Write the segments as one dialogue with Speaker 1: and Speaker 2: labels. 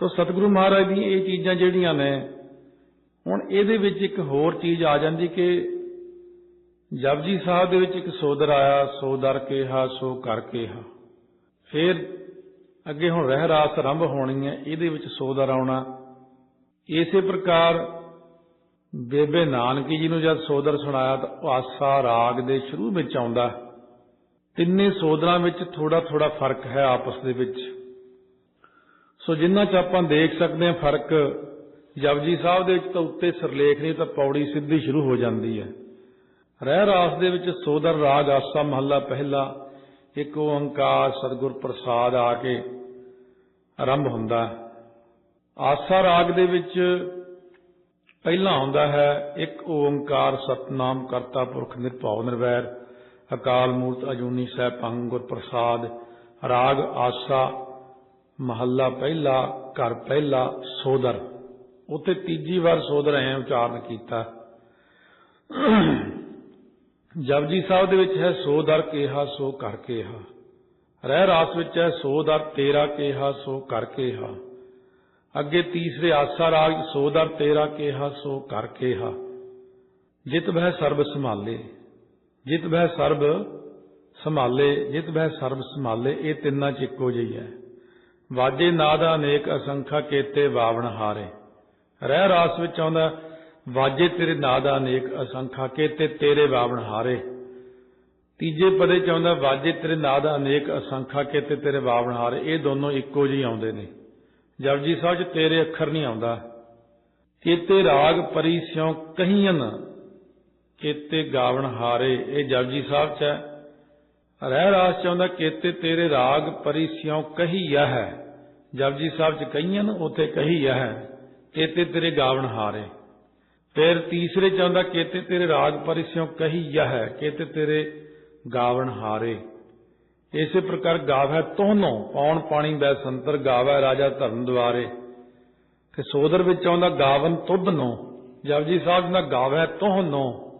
Speaker 1: ਤਾਂ ਸਤਿਗੁਰੂ ਮਹਾਰਾਜ ਦੀਆਂ ਇਹ ਚੀਜ਼ਾਂ ਜਿਹੜੀਆਂ ਨੇ, ਹੁਣ ਇਹਦੇ ਵਿੱਚ ਇੱਕ ਹੋਰ ਚੀਜ਼ ਆ ਜਾਂਦੀ ਕਿ ਜਪਜੀ ਸਾਹਿਬ ਦੇ ਵਿੱਚ ਇੱਕ ਸੋਦਰ ਆਇਆ, ਸੋ ਦਰ ਕੇਹਾ, ਸੋ ਕਰ ਕੇਹਾ। ਫਿਰ ਅੱਗੇ ਹੁਣ ਰਹਿ ਰਾਸ ਆਰੰਭ ਹੋਣੀ ਹੈ, ਇਹਦੇ ਵਿੱਚ ਸੋਦਰ ਆਉਣਾ। ਇਸੇ ਪ੍ਰਕਾਰ ਬੇਬੇ ਨਾਨਕੀ ਜੀ ਨੂੰ ਜਦ ਸੋਦਰ ਸੁਣਾਇਆ ਤਾਂ ਆਸਾ ਰਾਗ ਦੇ ਸ਼ੁਰੂ ਵਿੱਚ ਆਉਂਦਾ। ਤਿੰਨੇ ਸੋਦਰਾਂ ਵਿੱਚ ਥੋੜਾ ਥੋੜਾ ਫ਼ਰਕ ਹੈ ਆਪਸ ਦੇ ਵਿੱਚ। ਸੋ ਜਿੰਨਾ ਚ ਆਪਾਂ ਦੇਖ ਸਕਦੇ ਹਾਂ ਫ਼ਰਕ, ਜਪਜੀ ਸਾਹਿਬ ਦੇ ਵਿੱਚ ਤਾਂ ਉੱਤੇ ਸਰਲੇਖ ਨਹੀਂ, ਤਾਂ ਪੌੜੀ ਸਿੱਧੀ ਸ਼ੁਰੂ ਹੋ ਜਾਂਦੀ ਹੈ। ਰਹਿ ਰਾਸ ਦੇ ਵਿੱਚ ਸੋਦਰ ਰਾਗ ਆਸਾ ਮਹੱਲਾ ਪਹਿਲਾ, ਇੱਕ ਓੰਕਾਰ ਸਤਿਗੁਰ ਪ੍ਰਸਾਦ ਆ ਕੇ ਆਰੰਭ ਹੁੰਦਾ ਆਸਾ ਰਾਗ ਦੇ ਵਿੱਚ ਪਹਿਲਾ ਆਉਂਦਾ ਹੈ, ਇੱਕ ਓੰਕਾਰ ਸਤਨਾਮ ਕਰਤਾ ਪੁਰਖ ਨਿਰਭਉ ਨਿਰਵੈਰ, ਅਕਾਲ ਮੂਰਤ ਅਜੂਨੀ ਸਹਿ ਗੁਰ ਪ੍ਰਸਾਦ, ਰਾਗ ਆਸਾ ਮਹੱਲਾ ਪਹਿਲਾ, ਘਰ ਪਹਿਲਾ, ਸੋਦਰ। ਉੱਥੇ ਤੀਜੀ ਵਾਰ ਸੋਦਰ ਐ ਉਚਾਰਨ ਕੀਤਾ। ਜਪਜੀ ਸਾਹਿਬ ਦੇ ਵਿੱਚ ਹੈ ਸੋ ਦਰ ਕੇਹਾ, ਸੋ ਕਰ ਕੇਹਾ। ਰਹਿ ਰਾਸ ਵਿੱਚ ਹੈ ਸੋ ਦਰ ਤੇਰਾ ਕੇਹਾ, ਸੋ ਕਰ ਕੇਹਾ। ਅੱਗੇ ਤੀਸਰੇ ਆਸਾ ਰਾਗ ਸੋ ਦਰ ਤੇਰਾ ਕੇਹਾ, ਸੋ ਕਰ ਕੇਹਾ। ਜਿਤ ਬਹਿ ਸਰਬ ਸੰਭਾਲੇ, ਜਿਤ ਬਹਿ ਸਰਬ ਸੰਭਾਲੇ, ਜਿਤ ਬਹਿ ਸਰਬ ਸੰਭਾਲੇ, ਇਹ ਤਿੰਨਾਂ ਚ ਇੱਕੋ ਜਿਹੀ ਹੈ। ਵਾਜੇ ਨਾਦ ਅਨੇਕ ਅਸੰਖਾ ਕੇਤੇ ਬਾਵਣ ਹਾਰੇ। ਰਹਿ ਰਾਸ ਵਿੱਚ ਆਉਂਦਾ, ਵਾਜੇ ਤੇਰੇ ਨਾਦ ਅਨੇਕ ਅਸੰਖਾ ਕੇਤੇ ਤੇਰੇ ਬਾਵਣ ਹਾਰੇ। ਤੀਜੇ ਪਦੇ ਚ ਆਉਂਦਾ, ਵਾਜੇ ਤੇਰੇ ਨਾਦ ਅਨੇਕ ਅਸੰਖਾ ਕੇਤੇ ਤੇਰੇ ਬਾਵਣ ਹਾਰੇ। ਇਹ ਦੋਨੋਂ ਇੱਕੋ ਜਿਹੇ ਆਉਂਦੇ ਨੇ। ਜਪਜੀ ਸਾਹਿਬ ਚ ਤੇਰੇ ਅੱਖਰ ਨਹੀਂ ਆਉਂਦਾ, ਕੇਤੇ ਰਾਗ ਪਰੀ ਸਿਉ ਕਹੀਆਂ ਕੇਤੇ ਗਾਵਣ ਹਾਰੇ। ਇਹ ਜਪਜੀ ਸਾਹਿਬ ਚ ਹੈ। ਰਹਿ ਰਾਸ ਚਾਹੁੰਦਾ ਕੇਤੇ ਤੇਰੇ ਰਾਗ ਪਰੀ ਸਿਉ ਕਹੀਆ ਹੈ। ਜਪਜੀ ਸਾਹਿਬ ਚ ਕਹੀਆਂ ਉਥੇ ਕਹੀਆ ਹੈ, ਕੇਤੇ ਤੇਰੇ ਗਾਵਣ ਹਾਰੇ। ਫਿਰ ਤੀਸਰੇ ਚ ਕੇਤੇ ਤੇਰੇ ਰਾਗ ਪਰੀ ਸਿਉ ਕਹੀਆ ਹੈ, ਕੇਤੇ ਤੇਰੇ ਗਾਵਣ ਹਾਰੇ। ਇਸੇ ਪ੍ਰਕਾਰ ਗਾਵੈ ਤੋਹਨੋ, ਪੌਣ ਪਾਣੀ ਬੈ ਸੰਤਰ ਗਾਵੈ ਰਾਜਾ ਧਰਮ ਦੁਆਰੇ। ਤੇ ਸੋਦਰ ਵਿੱਚ ਆਉਂਦਾ, ਗਾਵਨ ਤੁਧਨੋ। ਜਪਜੀ ਸਾਹਿਬ ਦਾ ਗਾਵੈ ਤੋਹਨੋ।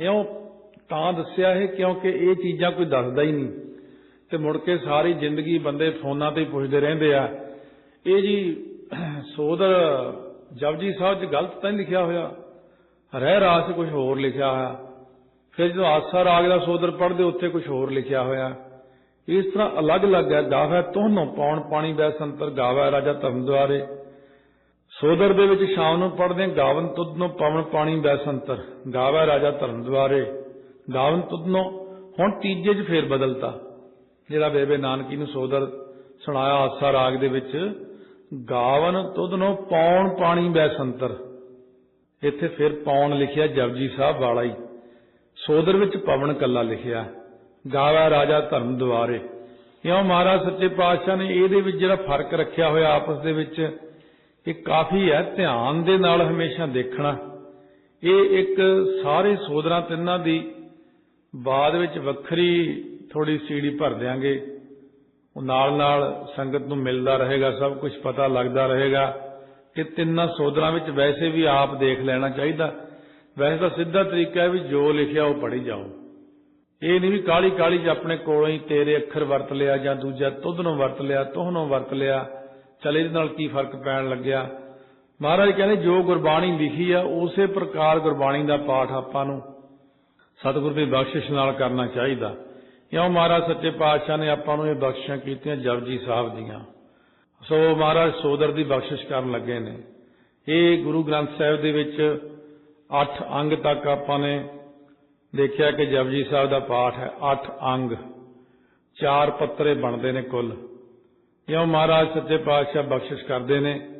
Speaker 1: ਇਉਂ ਤਾਂ ਦੱਸਿਆ ਹੈ ਕਿਉਂਕਿ ਇਹ ਚੀਜ਼ਾਂ ਕੋਈ ਦੱਸਦਾ ਹੀ ਨਹੀਂ। ਤੇ ਮੁੜ ਕੇ ਸਾਰੀ ਜ਼ਿੰਦਗੀ ਬੰਦੇ ਫੋਨਾਂ ਤੇ ਪੁੱਛਦੇ ਰਹਿੰਦੇ ਆ। ਇਹ ਜੀ, ਸੋਦਰ ਜਪਜੀ ਸਾਹਿਬ 'ਚ ਗਲਤ ਤਾਂ ਨਹੀਂ ਲਿਖਿਆ ਹੋਇਆ? ਰਹਿ ਰਾਸ ਕੁਝ ਹੋਰ ਲਿਖਿਆ ਹੋਇਆ। ਫਿਰ ਜਦੋਂ ਆਸਾ ਰਾਗ ਦਾ ਸੋਦਰ ਪੜ੍ਹਦੇ ਉੱਥੇ ਕੁਝ ਹੋਰ ਲਿਖਿਆ ਹੋਇਆ। ਇਸ ਤਰ੍ਹਾਂ ਅਲੱਗ-ਅਲੱਗ ਹੈ, ਗਾਵੈ ਤੋਹਨੋਂ ਪੌਣ ਪਾਣੀ ਬੈ ਸੰਤਰ, ਗਾਵੈ ਰਾਜਾ ਧਰਮ ਦੁਆਰੇ। ਸੋਦਰ ਦੇ ਵਿੱਚ ਸ਼ਾਮ ਨੂੰ ਪੜਦੇ ਗਾਵਨ ਤੁਧ ਨੂੰ ਪਵਨ ਪਾਣੀ ਬੈ ਸੰਤਰ, ਗਾਵੈ ਰਾਜਾ ਧਰਮ ਦੁਆਰੇ। ਗਾਵਨ ਤੁਧਨੋਂ, ਹੁਣ ਤੀਜੇ 'ਚ ਫੇਰ ਬਦਲਤਾ। ਜਿਹੜਾ ਬੇਬੇ ਨਾਨਕੀ ਨੂੰ ਸੋਦਰ ਸੁਣਾਇਆ ਆਸਾ ਰਾਗ ਦੇ ਵਿੱਚ, ਗਾਵਨ ਤੁਧਨੋਂ ਪੌਣ ਪਾਣੀ ਬੈ ਸੰਤਰ। ਇੱਥੇ ਫਿਰ ਪੌਣ ਲਿਖਿਆ ਜਪਜੀ ਸਾਹਿਬ ਵਾਲਾ ਹੀ। ਸੋਦਰ ਵਿੱਚ ਪਵਨ ਕੱਲਾ ਲਿਖਿਆ, ਗਾਵਾ ਰਾਜਾ ਧਰਮ ਦੁਆਰੇ। ਇਉਂ ਮਹਾਰਾਜ ਸੱਚੇ ਪਾਤਸ਼ਾਹ ਨੇ ਇਹਦੇ ਵਿੱਚ ਜਿਹੜਾ ਫ਼ਰਕ ਰੱਖਿਆ ਹੋਇਆ ਆਪਸ ਦੇ ਵਿੱਚ, ਇਹ ਕਾਫੀ ਹੈ, ਧਿਆਨ ਦੇ ਨਾਲ ਹਮੇਸ਼ਾ ਦੇਖਣਾ। ਇਹ ਇੱਕ ਸਾਰੇ ਸੋਦਰਾਂ ਤਿੰਨਾਂ ਦੀ ਬਾਅਦ ਵਿੱਚ ਵੱਖਰੀ ਥੋੜੀ ਸੀੜੀ ਭਰ ਦਿਆਂਗੇ। ਉਹ ਨਾਲ ਨਾਲ ਸੰਗਤ ਨੂੰ ਮਿਲਦਾ ਰਹੇਗਾ, ਸਭ ਕੁਝ ਪਤਾ ਲੱਗਦਾ ਰਹੇਗਾ ਕਿ ਤਿੰਨਾਂ ਸੋਧਰਾਂ ਵਿੱਚ ਵੈਸੇ ਵੀ ਆਪ ਦੇਖ ਲੈਣਾ ਚਾਹੀਦਾ। ਵੈਸੇ ਤਾਂ ਸਿੱਧਾ ਤਰੀਕਾ ਹੈ ਵੀ ਜੋ ਲਿਖਿਆ ਉਹ ਪੜ੍ਹੀ ਜਾਓ। ਇਹ ਨਹੀਂ ਵੀ ਕਾਲੀ ਕਾਲੀ ਚ ਆਪਣੇ ਕੋਲੋਂ ਹੀ ਤੇਰੇ ਅੱਖਰ ਵਰਤ ਲਿਆ ਜਾਂ ਦੂਜਾ ਤੁਧ ਨੂੰ ਵਰਤ ਲਿਆ ਤੋਹ ਨੂੰ ਵਰਤ ਲਿਆ, ਚਲ ਇਹਦੇ ਨਾਲ ਕੀ ਫ਼ਰਕ ਪੈਣ ਲੱਗਿਆ? ਮਹਾਰਾਜ ਕਹਿੰਦੇ ਜੋ ਗੁਰਬਾਣੀ ਲਿਖੀ ਆ, ਉਸੇ ਪ੍ਰਕਾਰ ਗੁਰਬਾਣੀ ਦਾ ਪਾਠ ਆਪਾਂ ਨੂੰ ਸਤਿਗੁਰ ਦੀ ਬਖਸ਼ਿਸ਼ ਨਾਲ ਕਰਨਾ ਚਾਹੀਦਾ। ਕਿਉਂ ਮਹਾਰਾਜ ਸੱਚੇ ਪਾਤਸ਼ਾਹ ਨੇ ਆਪਾਂ ਨੂੰ ਇਹ ਬਖਸ਼ਿਸ਼ਾਂ ਕੀਤੀਆਂ ਜਪਜੀ ਸਾਹਿਬ ਦੀਆਂ। ਸੋ ਮਹਾਰਾਜ ਸੋਦਰ ਦੀ ਬਖਸ਼ਿਸ਼ ਕਰਨ ਲੱਗੇ ਨੇ। ਇਹ ਗੁਰੂ ਗ੍ਰੰਥ ਸਾਹਿਬ ਦੇ ਵਿੱਚ 8 ਅੰਗ ਤੱਕ ਆਪਾਂ ਨੇ ਦੇਖਿਆ ਕਿ ਜਪਜੀ ਸਾਹਿਬ ਦਾ ਪਾਠ ਹੈ 8 ਅੰਗ। ਚਾਰ ਪੱਤਰੇ ਬਣਦੇ ਨੇ ਕੁੱਲ। ਜਿਉਂ ਮਹਾਰਾਜ ਸੱਚੇ ਪਾਤਸ਼ਾਹ ਬਖਸ਼ਿਸ਼ ਕਰਦੇ ਨੇ?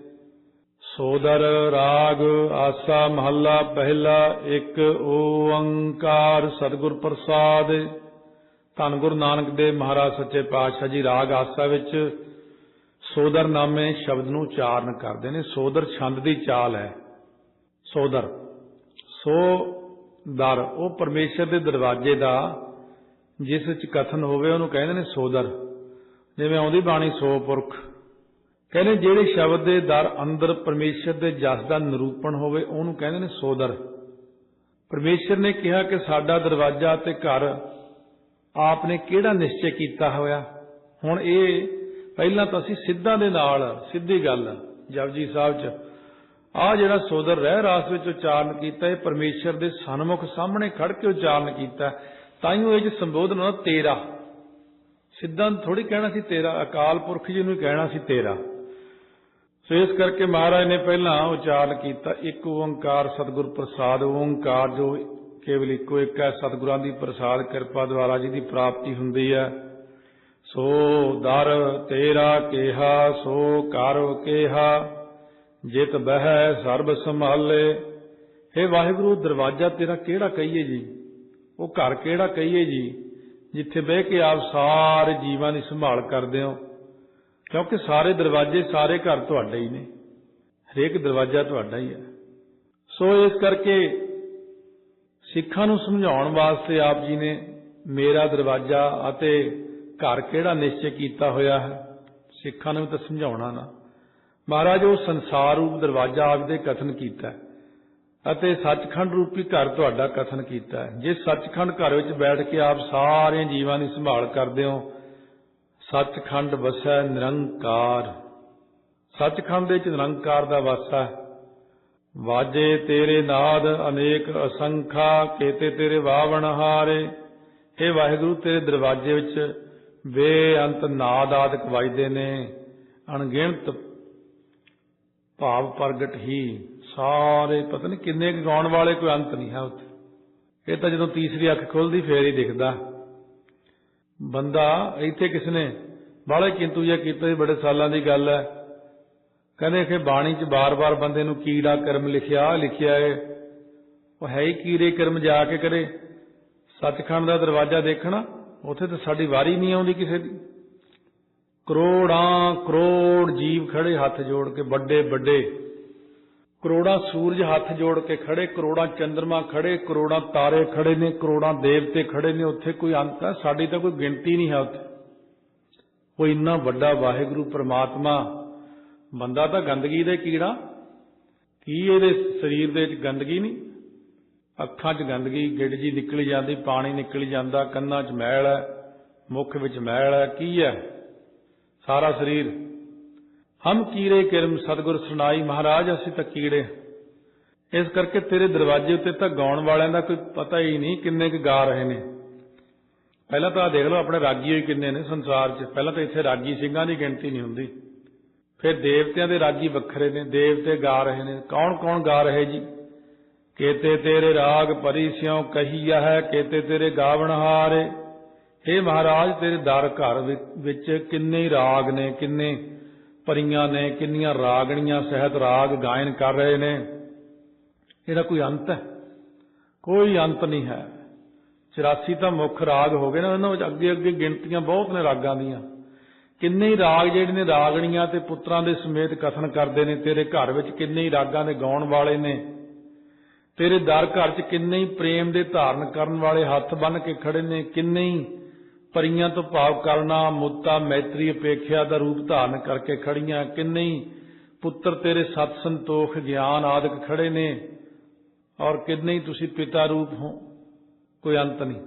Speaker 1: ਸੋਦਰ ਰਾਗ ਆਸਾ ਮਹੱਲਾ ਪਹਿਲਾ ਇੱਕ ਓੰਕਾਰ ਸਤਿਗੁਰ ਪ੍ਰਸਾਦ। ਧੰਨ ਗੁਰੂ ਨਾਨਕ ਦੇਵ ਮਹਾਰਾਜ ਸੱਚੇ ਪਾਤਸ਼ਾਹ ਜੀ ਰਾਗ ਆਸਾ ਵਿੱਚ ਸੋਦਰ ਨਾਮੇ ਸ਼ਬਦ ਨੂੰ ਉਚਾਰਨ ਕਰਦੇ ਨੇ। ਸੋਦਰ ਛੰਦ ਦੀ ਚਾਲ ਹੈ। ਸੋਦਰ। ਸੋ ਦਰ, ਉਹ ਪਰਮੇਸ਼ਰ ਦੇ ਦਰਵਾਜ਼ੇ ਦਾ ਜਿਸ ਵਿੱਚ ਕਥਨ ਹੋਵੇ ਉਹਨੂੰ ਕਹਿੰਦੇ ਨੇ ਸੋਦਰ। ਜਿਵੇਂ ਆਉਂਦੀ ਬਾਣੀ ਸੋ ਪੁਰਖ। ਕਹਿੰਦੇ ਜਿਹੜੇ ਸ਼ਬਦ ਦੇ ਦਰ ਅੰਦਰ ਪਰਮੇਸ਼ਰ ਦੇ ਜਸ ਦਾ ਨਿਰੂਪਣ ਹੋਵੇ, ਉਹਨੂੰ ਕਹਿੰਦੇ ਨੇ ਸੋਦਰ। ਪਰਮੇਸ਼ਰ ਨੇ ਕਿਹਾ ਕਿ ਸਾਡਾ ਦਰਵਾਜ਼ਾ ਤੇ ਘਰ ਆਪ ਨੇ ਕਿਹੜਾ ਨਿਸ਼ਚੈ ਕੀਤਾ ਹੋਇਆ? ਹੁਣ ਇਹ ਪਹਿਲਾਂ ਤਾਂ ਅਸੀਂ ਸਿੱਧਾਂ ਦੇ ਨਾਲ, ਸਿੱਧੀ ਗੱਲ, ਜਪਜੀ ਸਾਹਿਬ ਚ। ਆ ਜਿਹੜਾ ਸੋਦਰ ਰਹਿ, ਰਾਸ ਵਿੱਚ ਉਚਾਰਨ ਕੀਤਾ, ਇਹ ਪਰਮੇਸ਼ਰ ਦੇ ਸਨਮੁਖ ਸਾਹਮਣੇ ਖੜ ਕੇ ਉਚਾਰਨ ਕੀਤਾ, ਤਾਂ ਹੀ ਉਹ ਇਹ ਚ ਸੰਬੋਧਨ ਹੁੰਦਾ ਤੇਰਾ। ਸਿੱਧਾਂ ਥੋੜੀ ਕਹਿਣਾ ਸੀ ਤੇਰਾ, ਅਕਾਲ ਪੁਰਖ ਜੀ ਨੂੰ ਕਹਿਣਾ ਸੀ ਤੇਰਾ। ਸੋ ਇਸ ਕਰਕੇ ਮਹਾਰਾਜ ਨੇ ਪਹਿਲਾਂ ਉਚਾਰਨ ਕੀਤਾ, ਇੱਕ ਓੰਕਾਰ ਸਤਿਗੁਰ ਪ੍ਰਸਾਦ, ਓੰਕਾਰ ਜੋ ਕੇਵਲ ਇੱਕੋ ਇੱਕ ਹੈ, ਸਤਿਗੁਰਾਂ ਦੀ ਪ੍ਰਸਾਦ ਕਿਰਪਾ ਦੁਆਰਾ ਜਿਹਦੀ ਪ੍ਰਾਪਤੀ ਹੁੰਦੀ ਹੈ। ਸੋ ਦਰ ਤੇਰਾ ਕੇਹਾ, ਸੋ ਕਰ ਕੇਹਾ, ਜਿਤ ਬਹਿ ਸਰਬ ਸੰਭਾਲੇ। हे ਵਾਹਿਗੁਰੂ, ਦਰਵਾਜ਼ਾ ਤੇਰਾ ਕਿਹੜਾ ਕਹੀਏ ਜੀ? ਉਹ ਘਰ ਕਿਹੜਾ ਕਹੀਏ ਜੀ? ਜਿੱਥੇ ਬਹਿ ਕੇ ਆਪ ਸਾਰੇ ਜੀਵਾਂ ਦੀ ਸੰਭਾਲ ਕਰਦੇ ਹੋ। ਕਿਉਂਕਿ ਸਾਰੇ ਦਰਵਾਜ਼ੇ ਸਾਰੇ ਘਰ ਤੁਹਾਡੇ ਹੀ ਨੇ। ਹਰੇਕ ਦਰਵਾਜ਼ਾ ਤੁਹਾਡਾ ਹੀ ਹੈ। ਸੋ ਇਸ ਕਰਕੇ ਸਿੱਖਾਂ ਨੂੰ ਸਮਝਾਉਣ ਵਾਸਤੇ ਆਪ ਜੀ ਨੇ ਮੇਰਾ ਦਰਵਾਜ਼ਾ ਅਤੇ ਘਰ ਕਿਹੜਾ ਨਿਸ਼ਚੈ ਕੀਤਾ ਹੋਇਆ ਹੈ, ਸਿੱਖਾਂ ਨੂੰ ਤਾਂ ਸਮਝਾਉਣਾ ਨਾ। ਮਹਾਰਾਜ, ਉਹ ਸੰਸਾਰ ਰੂਪ ਦਰਵਾਜ਼ਾ ਆਪ ਦੇ ਕਥਨ ਕੀਤਾ ਅਤੇ ਸੱਚਖੰਡ ਰੂਪੀ ਘਰ ਤੁਹਾਡਾ ਕਥਨ ਕੀਤਾ ਹੈ। ਜੇ ਸੱਚਖੰਡ ਘਰ ਵਿੱਚ ਬੈਠ ਕੇ ਆਪ ਸਾਰੇ ਜੀਵਾਂ ਦੀ ਸੰਭਾਲ ਕਰਦੇ ਹੋ ਸੱਚਖੰਡ ਵਸੈ ਨਿਰੰਕਾਰ। ਸੱਚਖੰਡ ਵਿੱਚ ਨਿਰੰਕਾਰ ਦਾ ਵਾਸਾ ਹੈ। ਵਾਜੇ ਤੇਰੇ ਨਾਦ ਅਨੇਕ ਅਸੰਖਾ, ਕੇਤੇ ਤੇਰੇ ਵਾਵਣ ਹਾਰੇ। ਇਹ ਵਾਹਿਗੁਰੂ, ਤੇਰੇ ਦਰਵਾਜ਼ੇ ਵਿੱਚ ਬੇਅੰਤ ਨਾਦ ਆਦਿਕ ਵੱਜਦੇ ਨੇ। ਅਣਗਿਣਤ ਭਾਵ ਪ੍ਰਗਟ ਹੀ ਸਾਰੇ, ਪਤਾ ਨਹੀਂ ਕਿੰਨੇ ਕੁ ਗਾਉਣ ਵਾਲੇ, ਕੋਈ ਅੰਤ ਨਹੀਂ ਹੈ ਉੱਥੇ। ਇਹ ਤਾਂ ਜਦੋਂ ਤੀਸਰੀ ਅੱਖ ਖੁੱਲਦੀ, ਫੇਰ ਹੀ ਦਿਖਦਾ। ਬੰਦਾ ਇੱਥੇ ਕਿਸ ਨੇ? ਬਾਲੇ ਕਿੰਤੂ ਜਿਹਾ ਕੀਤਾ ਸੀ ਬੜੇ ਸਾਲਾਂ ਦੀ ਗੱਲ ਹੈ। ਕਹਿੰਦੇ ਕਿ ਬਾਣੀ 'ਚ ਬਾਰ-ਬਾਰ ਬੰਦੇ ਨੂੰ ਕੀੜਾ ਕਰਮ ਲਿਖਿਆ ਲਿਖਿਆ ਏ ਉਹ ਹੈ ਹੀ ਕੀੜੇ ਕਰਮ ਜਾ ਕੇ ਕਰੇ। ਸੱਚਖੰਡ ਦਾ ਦਰਵਾਜ਼ਾ ਦੇਖਣਾ, ਉੱਥੇ ਤਾਂ ਸਾਡੀ ਵਾਰੀ ਨਹੀਂ ਆਉਂਦੀ ਕਿਸੇ ਦੀ। ਕਰੋੜਾਂ ਕਰੋੜ ਜੀਵ ਖੜੇ ਹੱਥ ਜੋੜ ਕੇ ਵੱਡੇ ਵੱਡੇ ਕਰੋੜਾਂ ਸੂਰਜ ਹੱਥ ਜੋੜ ਕੇ ਖੜੇ, ਕਰੋੜਾਂ ਚੰ드ਰਮਾ ਖੜੇ, ਕਰੋੜਾਂ ਤਾਰੇ ਖੜੇ ਨੇ, ਕਰੋੜਾਂ ਦੇਵਤੇ ਖੜੇ ਨੇ, ਉੱਥੇ ਕੋਈ ਅੰਤ ਹੈ? ਸਾਡੀ ਤਾਂ ਕੋਈ ਗਿਣਤੀ ਨਹੀਂ ਹੈ ਉੱਥੇ। ਉਹ ਇੰਨਾ ਵੱਡਾ ਵਾਹਿਗੁਰੂ, ਪ੍ਰਮਾਤਮਾ, ਬੰਦਾ ਤਾਂ ਗੰਦਗੀ ਦੇ ਕੀੜਾ। ਕੀ ਇਹਦੇ ਸਰੀਰ ਦੇ ਵਿੱਚ ਗੰਦਗੀ ਨਹੀਂ? ਅੱਖਾਂ 'ਚ ਗੰਦਗੀ, ਗਿੱਡ ਜੀ ਨਿਕਲੀ ਜਾਂਦੀ, ਪਾਣੀ ਨਿਕਲੀ ਜਾਂਦਾ, ਕੰਨਾਂ 'ਚ ਮੈਲ ਹੈ, ਮੁੱਖ ਵਿੱਚ ਮੈਲ ਹੈ, ਕੀ ਹੈ? ਸਾਰਾ ਸਰੀਰ ਹਮ ਕੀੜੇ ਕਿਰਮ ਸਤਗੁਰ ਸੁਣਾਈ ਮਹਾਰਾਜ, ਅਸੀਂ ਤਾਂ ਕੀੜੇ। ਇਸ ਕਰਕੇ ਤੇਰੇ ਦਰਵਾਜ਼ੇ ਉੱਤੇ ਤਾਂ ਗਾਉਣ ਵਾਲਿਆਂ ਦਾ ਕੋਈ ਪਤਾ ਹੀ ਨਹੀਂ ਕਿੰਨੇ ਕੁ ਗਾ ਰਹੇ ਨੇ। ਪਹਿਲਾਂ ਤਾਂ ਦੇਖ ਲਓ, ਆਪਣੇ ਰਾਗੀ ਹੋਈ ਕਿੰਨੇ ਨੇ ਸੰਸਾਰ 'ਚ। ਪਹਿਲਾਂ ਤਾਂ ਇੱਥੇ ਰਾਗੀ ਸਿੰਘਾਂ ਦੀ ਗਿਣਤੀ ਨਹੀਂ ਹੁੰਦੀ। ਫਿਰ ਦੇਵਤਿਆਂ ਦੇ ਰਾਗੀ ਵੱਖਰੇ ਨੇ, ਦੇਵਤੇ ਗਾ ਰਹੇ ਨੇ। ਕੌਣ ਕੌਣ ਗਾ ਰਹੇ ਜੀ? ਕੇਤੇ ਤੇਰੇ ਰਾਗ ਪਰੀ ਸਿਉ ਕਹੀਆ ਹੈ, ਕੇਤੇ ਤੇਰੇ ਗਾਵਣ ਹਾਰੇ। हे ਮਹਾਰਾਜ, ਤੇਰੇ ਦਰ ਘਰ ਵਿੱਚ ਕਿੰਨੇ ਰਾਗ ਨੇ, ਕਿੰਨੇ ਪਰੀਆਂ ਨੇ ਕਿੰਨੀਆਂ ਰਾਗਣੀਆਂ, ਸਹਿਤ ਰਾਗ ਗਾਇਨ ਕਰ ਰਹੇ ਨੇ। ਇਹਦਾ ਕੋਈ ਅੰਤ ਹੈ? ਕੋਈ ਅੰਤ ਨਹੀਂ ਹੈ। 84 ਤਾਂ ਮੁੱਖ ਰਾਗ ਹੋ ਗਏ ਨਾ, ਇਹਨਾਂ ਵਿੱਚ ਅੱਗੇ ਅੱਗੇ ਗਿਣਤੀਆਂ ਬਹੁਤ ਨੇ ਰਾਗਾਂ ਦੀਆਂ। ਕਿੰਨੇ ਹੀ ਰਾਗ ਜਿਹੜੇ ਨੇ ਰਾਗਣੀਆਂ ਤੇ ਪੁੱਤਰਾਂ ਦੇ ਸਮੇਤ ਕਥਨ ਕਰਦੇ ਨੇ, ਤੇਰੇ ਘਰ ਵਿੱਚ ਕਿੰਨੇ ਹੀ ਰਾਗਾਂ ਦੇ ਗਾਉਣ ਵਾਲੇ ਨੇ। ਤੇਰੇ ਦਰ ਘਰ 'ਚ ਕਿੰਨੇ ਹੀ ਪ੍ਰੇਮ ਦੇ ਧਾਰਨ ਕਰਨ ਵਾਲੇ ਹੱਥ ਬੰਨ ਕੇ ਖੜੇ ਨੇ, ਕਿੰਨੇ ਹੀ ਪਰੀਆਂ ਤੋਂ ਭਾਵ ਕਰਨਾ ਮੁੱਤਾ ਮੈਤਰੀ ਅਪੇਖਿਆ ਦਾ ਰੂਪ ਧਾਰਨ ਕਰਕੇ ਖੜੀਆਂ, ਕਿੰਨੇ ਪੁੱਤਰ ਤੇਰੇ ਸਤ ਸੰਤੋਖ ਗਿਆਨ ਆਦਿਕ ਖੜੇ ਨੇ ਔਰ ਕਿੰਨੇ ਤੁਸੀਂ ਪਿਤਾ ਰੂਪ ਹੋ, ਕੋਈ ਅੰਤ ਨਹੀਂ।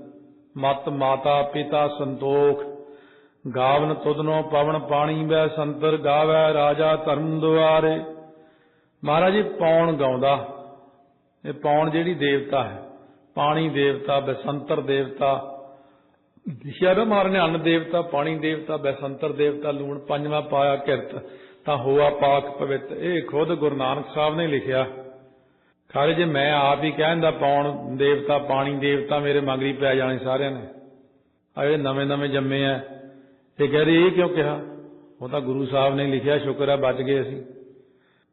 Speaker 1: ਮਤ ਮਾਤਾ, ਪਿਤਾ ਸੰਤੋਖ, ਗਾਵਨ ਤੁਧਨੋ ਪਵਨ ਪਾਣੀ ਵੈ ਸੰਤਰ ਗਾਵੈ, ਰਾਜਾ ਧਰਮ ਦੁਆਰੇ। ਮਹਾਰਾਜ ਜੀ, ਪੌਣ ਗਾਉਂਦਾ, ਇਹ ਪੌਣ ਜਿਹੜੀ ਦੇਵਤਾ ਹੈ, ਪਾਣੀ ਦੇਵਤਾ, ਬਸੰਤਰ ਦੇਵਤਾ ਸ਼ਰਮ ਮਾਰਨੇ ਅੰਨ ਦੇਵਤਾ, ਪਾਣੀ ਦੇਵਤਾ, ਬਸੰਤਰ ਦੇਵਤਾ, ਲੂਣ ਪੰਜਵਾਂ ਪਾਇਆ ਕਿਰਤ, ਤਾਂ ਹੋਆ ਪਾਕ ਪਵਿੱਤ। ਇਹ ਖੁਦ ਗੁਰੂ ਨਾਨਕ ਸਾਹਿਬ ਨੇ ਲਿਖਿਆ। ਖਾਰੇ ਜੇ ਮੈਂ ਆਪ ਹੀ ਕਹਿੰਦਾ ਪਾਉਣ ਦੇਵਤਾ, ਪਾਣੀ ਦੇਵਤਾ ਮੇਰੇ ਮੰਗਰੀ ਪੈ ਜਾਣੇ ਸਾਰਿਆਂ ਨੇ। ਆ ਜਿਹੜੇ ਨਵੇਂ ਨਵੇਂ ਜੰਮੇ ਆ ਤੇ ਕਹਿੰਦੇ ਇਹ ਕਿਉਂ ਕਿਹਾ? ਉਹ ਤਾਂ ਗੁਰੂ ਸਾਹਿਬ ਨੇ ਲਿਖਿਆ, ਸ਼ੁਕਰ ਹੈ ਬਚ ਗਏ ਅਸੀਂ।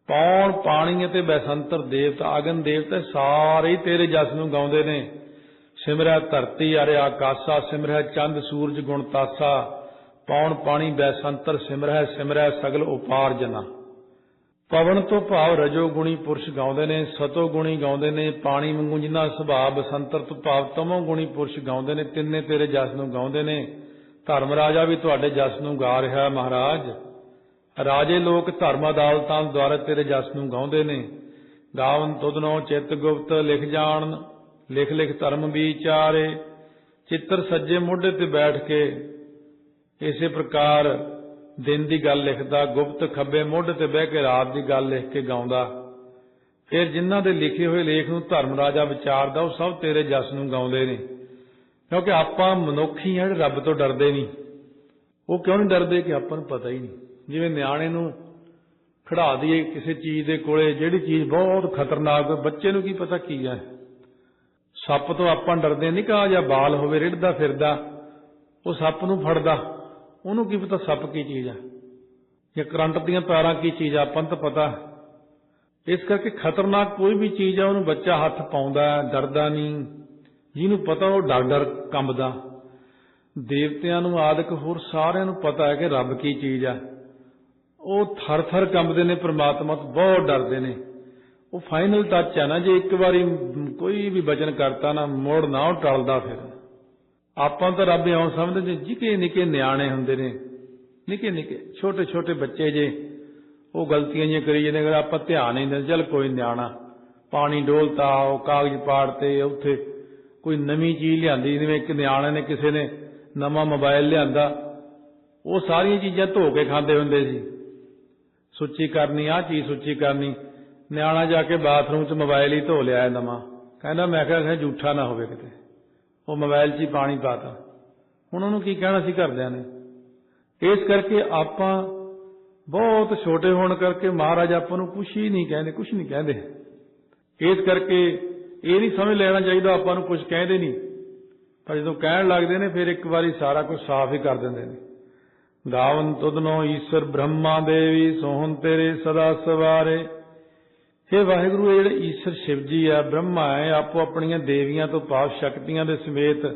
Speaker 1: ਪਾਉਣ ਪਾਣੀ ਅਤੇ ਬੈਸੰਤਰ ਦੇਵਤਾ ਅਗਨ ਦੇਵਤਾ ਸਾਰੇ ਹੀ ਤੇਰੇ ਜਸ ਨੂੰ ਗਾਉਂਦੇ ਨੇ। ਸਿਮਰੈ ਧਰਤੀ ਅਰੇ ਆਕਾਸਾ, ਸਿਮਰੈ ਚੰਦ, ਸੂਰਜ ਗੁਣ ਤਾਸਾ, ਪੌਣ ਪਾਣੀ ਬੈਸੰਤਰ ਸਿਮਰੈ ਸਿਮਰੈ ਸਗਲ ਉਪਾਰ ਜਨਾ। ਪਵਨ ਤੋਂ ਭਾਵ ਰਜੋ ਗੁਣੀ ਪੁਰਸ਼ ਗਾਉਂਦੇ ਨੇ, ਸਤੋ ਗੁਣੀ ਗਾਉਂਦੇ ਨੇ, ਪਾਣੀ ਵਾਂਗੂ ਜਿਨ੍ਹਾਂ ਸੁਭਾਅ ਬਸੰਤਰ ਤੋਂ ਭਾਵ ਤਮੋ ਗੁਣੀ ਪੁਰਸ਼ ਗਾਉਂਦੇ ਨੇ, ਤਿੰਨੇ ਤੇਰੇ ਜਸ ਨੂੰ ਗਾਉਂਦੇ ਨੇ। ਧਰਮ ਰਾਜਾ ਵੀ ਤੁਹਾਡੇ ਜਸ ਨੂੰ ਗਾ ਰਿਹਾ ਮਹਾਰਾਜ। ਰਾਜੇ ਲੋਕ ਧਰਮ ਅਦਾਲਤਾਂ ਦੁਆਰਾ ਤੇਰੇ ਜਸ ਨੂੰ ਗਾਉਂਦੇ ਨੇ। ਗਾਵਨ ਤੁਧਨੋ ਚਿੱਤ ਗੁਪਤ ਲਿਖ ਜਾਣ ਲਿਖ ਲਿਖ ਧਰਮ ਵਿਚਾਰੇ, ਚਿੱਤਰ ਸੱਜੇ ਮੋਢੇ ਤੇ ਬੈਠ ਕੇ ਇਸੇ ਪ੍ਰਕਾਰ ਦਿਨ ਦੀ ਗੱਲ ਲਿਖਦਾ, ਗੁਪਤ ਖੱਬੇ ਮੁੱਢ ਤੇ ਬਹਿ ਕੇ ਰਾਤ ਦੀ ਗੱਲ ਲਿਖ ਕੇ ਗਾਉਂਦਾ। ਫਿਰ ਜਿਨ੍ਹਾਂ ਦੇ ਲਿਖੇ ਹੋਏ ਲੇਖ ਨੂੰ ਧਰਮ ਰਾਜਾ ਵਿਚਾਰਦਾ, ਉਹ ਸਭ ਤੇਰੇ ਜਸ ਨੂੰ ਗਾਉਂਦੇ ਨੇ। ਕਿਉਂਕਿ ਆਪਾਂ ਮਨੁੱਖੀ ਆ ਜਿਹੜੇ ਰੱਬ ਤੋਂ ਡਰਦੇ ਨਹੀਂ। ਉਹ ਕਿਉਂ ਨਹੀਂ ਡਰਦੇ ਕਿ ਆਪਾਂ ਨੂੰ ਪਤਾ ਹੀ ਨਹੀਂ? ਜਿਵੇਂ ਨਿਆਣੇ ਨੂੰ ਖੜਾ ਦਈਏ ਕਿਸੇ ਚੀਜ਼ ਦੇ ਕੋਲੇ, ਜਿਹੜੀ ਚੀਜ਼ ਬਹੁਤ ਖਤਰਨਾਕ, ਬੱਚੇ ਨੂੰ ਕੀ ਪਤਾ ਕੀ ਹੈ? ਸੱਪ ਤੋਂ ਆਪਾਂ ਡਰਦੇ ਨਹੀਂ ਕਾ ਜਾਂ ਬਾਲ ਹੋਵੇ, ਰਿੜਦਾ, ਫਿਰਦਾ, ਉਹ ਸੱਪ ਨੂੰ ਫੜਦਾ। ਉਹਨੂੰ ਕੀ ਪਤਾ ਸੱਪ ਕੀ ਚੀਜ਼ ਆ? ਜਾਂ ਕਰੰਟ ਦੀਆਂ ਤਾਰਾਂ ਕੀ ਚੀਜ਼ ਆ, ਆਪਾਂ ਤਾਂ ਪਤਾ। ਇਸ ਕਰਕੇ ਖਤਰਨਾਕ ਕੋਈ ਵੀ ਚੀਜ਼ ਆ, ਉਹਨੂੰ ਬੱਚਾ ਹੱਥ ਪਾਉਂਦਾ, ਡਰਦਾ ਨਹੀਂ ਜਿਹਨੂੰ ਪਤਾ ਉਹ ਡਰ ਡਰ ਕੰਬਦਾ। ਦੇਵਤਿਆਂ ਨੂੰ, ਆਦਿਕ ਹੋਰ ਸਾਰਿਆਂ ਨੂੰ ਪਤਾ ਹੈ ਕਿ ਰੱਬ ਕੀ ਚੀਜ਼ ਆ। ਉਹ ਥਰ ਥਰ ਕੰਬਦੇ ਨੇ, ਪ੍ਰਮਾਤਮਾ ਤੋਂ ਬਹੁਤ ਡਰਦੇ ਨੇ। ਉਹ ਫਾਈਨਲ ਟੱਚ ਆ ਨਾ, ਜੇ ਇੱਕ ਵਾਰੀ ਕੋਈ ਵੀ ਬਚਨ ਕਰਤਾ ਨਾ, ਮੋੜ ਨਾ ਉਹ ਟਲਦਾ ਫਿਰ। ਆਪਾਂ ਤਾਂ ਰੱਬ ਇਉਂ ਸਮਝਦੇ ਜਿਕੇ ਨਿੱਕੇ ਨਿਆਣੇ ਹੁੰਦੇ ਨੇ। ਨਿੱਕੇ ਨਿੱਕੇ, ਛੋਟੇ ਛੋਟੇ ਬੱਚੇ ਜੇ, ਉਹ ਗਲਤੀਆਂ ਜਿਹੀਆਂ ਕਰੀ ਜਾਂਦੇ, ਅਗਰ ਆਪਾਂ ਧਿਆਨ ਨਹੀਂ ਦਿੰਦੇ, ਚੱਲ ਕੋਈ ਨਿਆਣਾ, ਪਾਣੀ ਡੋਲਤਾ, ਉਹ ਕਾਗਜ਼ ਪਾੜਤੇ, ਉੱਥੇ ਕੋਈ ਨਵੀਂ ਚੀਜ਼ ਲਿਆਂਦੀ, ਜਿਵੇਂ ਇੱਕ ਨਿਆਣੇ ਨੇ, ਕਿਸੇ ਨੇ ਨਵਾਂ ਮੋਬਾਈਲ ਲਿਆਂਦਾ, ਉਹ ਸਾਰੀਆਂ ਚੀਜ਼ਾਂ ਧੋ ਕੇ ਖਾਂਦੇ ਹੁੰਦੇ ਸੀ। ਸੁੱਚੀ ਕਰਨੀ, ਆਹ ਚੀਜ਼ ਸੁੱਚੀ ਕਰਨੀ ਨਿਆਣਾ ਜਾ ਕੇ ਬਾਥਰੂਮ 'ਚ ਮੋਬਾਈਲ ਹੀ ਧੋ ਲਿਆ ਨਵਾਂ ਕਹਿੰਦਾ, ਮੈਂ ਕਿਹਾ ਕਿ ਝੂਠਾ ਨਾ ਹੋਵੇ ਕਿਤੇ। ਉਹ ਮੋਬਾਈਲ 'ਚ ਹੀ ਪਾਣੀ ਪਾਤਾ। ਹੁਣ ਉਹਨੂੰ ਕੀ ਕਹਿਣਾ ਸੀ ਘਰਦਿਆਂ ਨੇ? ਇਸ ਕਰਕੇ ਆਪਾਂ ਬਹੁਤ ਛੋਟੇ ਹੋਣ ਕਰਕੇ ਮਹਾਰਾਜ ਆਪਾਂ ਨੂੰ ਕੁਝ ਹੀ ਨਹੀਂ ਕਹਿੰਦੇ ਕੁਝ ਨਹੀਂ ਕਹਿੰਦੇ। ਇਸ ਕਰਕੇ ਇਹ ਨਹੀਂ ਸਮਝ ਲੈਣਾ ਚਾਹੀਦਾ ਆਪਾਂ ਨੂੰ ਕੁਝ ਕਹਿੰਦੇ ਨਹੀਂ। ਪਰ ਜਦੋਂ ਕਹਿਣ ਲੱਗਦੇ ਨੇ, ਫਿਰ ਇੱਕ ਵਾਰੀ ਸਾਰਾ ਕੁਝ ਸਾਫ਼ ਹੀ ਕਰ ਦਿੰਦੇ ਨੇ। ਗਾਵਨ ਤੁਧਨੋ ਈਸ਼ਰ ਬ੍ਰਹਮਾ ਦੇਵੀ, ਸੋਹਣ ਤੇਰੇ ਸਦਾ ਸਵਾਰੇ। हे ਵਾਹਿਗੁਰੂ, ਇਹ ਜਿਹੜੇ ਈਸ਼ਰ ਸ਼ਿਵ ਜੀ ਆ, ਬ੍ਰਹਮਾ ਹੈ, ਆਪੋ ਆਪਣੀਆਂ ਦੇਵੀਆਂ ਤੋਂ ਪਾਵ ਸ਼ਕਤੀਆਂ ਦੇ ਸਮੇਤ